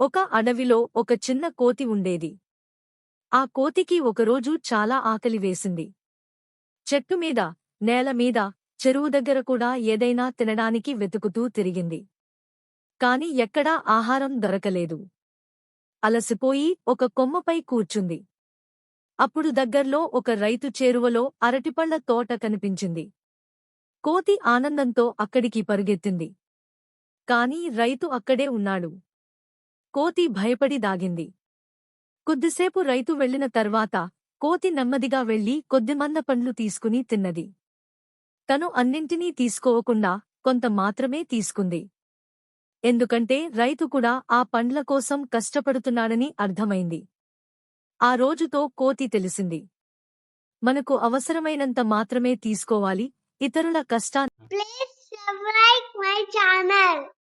ఒక అడవిలో ఒక చిన్న కోతి ఉండేది. ఆ కోతికి ఒకరోజు చాలా ఆకలి వేసింది. చెట్టు మీద నేల మీద చెరువు దగ్గర కూడా ఏదైనా తినడానికి వెతుకుతూ తిరిగింది. కాని ఎక్కడా ఆహారం దొరకలేదు. అలసిపోయి ఒక కొమ్మపై కూర్చుంది. అప్పుడు దగ్గర్లో ఒక రైతు చేరువలో అరటిపళ్ళ తోట కనిపించింది. కోతి ఆనందంతో అక్కడికి పరుగెత్తింది. కాని రైతు అక్కడే ఉన్నాడు. కోతి భయపడి దాగింది. కొద్దిసేపు రైతు వెళ్ళిన తర్వాత కోతి నెమ్మదిగా వెళ్ళి కొద్దిమంద పండ్లు తీసుకుని తిన్నది. తను అన్నింటినీ తీసుకోవకుండా కొంత మాత్రమే తీసుకుంది. ఎందుకంటే రైతు కూడా ఆ పండ్ల కోసం కష్టపడుతున్నాడని అర్థమైంది. ఆ రోజుతో కోతి తెలిసింది. మనకు అవసరమైనంత మాత్రమే తీసుకోవాలి ఇతరుల కష్టాన్ని